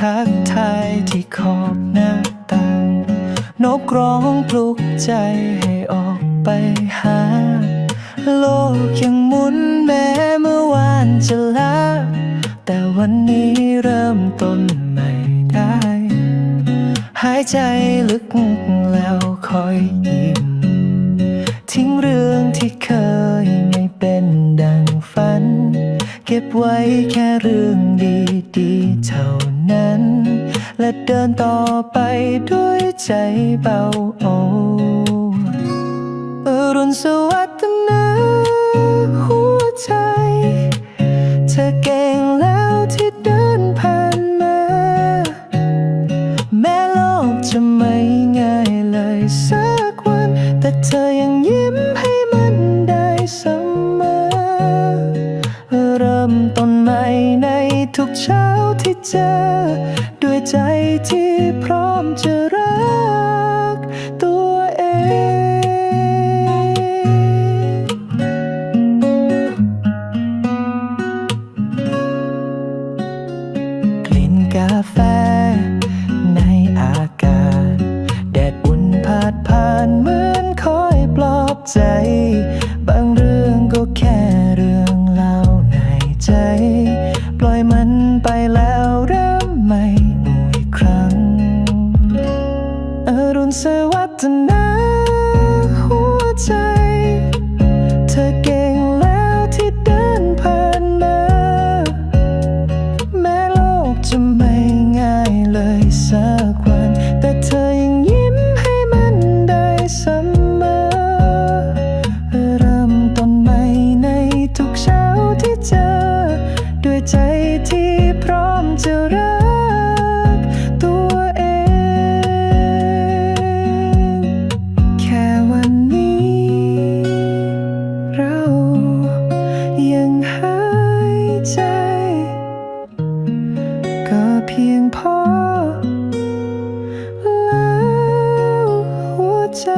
ทักทายที่ขอบหน้าต่าง นกร้องปลุกใจให้ออกไปหา โลกยังหมุนแม้เมื่อวานจะลาแต่วันนี้เริ่มต้นใหม่ได้ หายใจลึกแล้วคอยยิ้ม ทิ้งเรื่องที่เคยไม่เป็นดังฝัน ก็บไว้แค่เรื่องดีๆเท่านั้น และเดินต่อไปด้วยใจเบาโออ ทุกเช้าที่เจอ ด้วยใจที่พร้อมจะรักตัวเอง กลิ่นกาแฟ ในอากาศ แดดอุ่นพาดผ่านเหมือนคอยปลอบใจ วั งหายใจ ก็เพียงพอ แล้วหัวใจ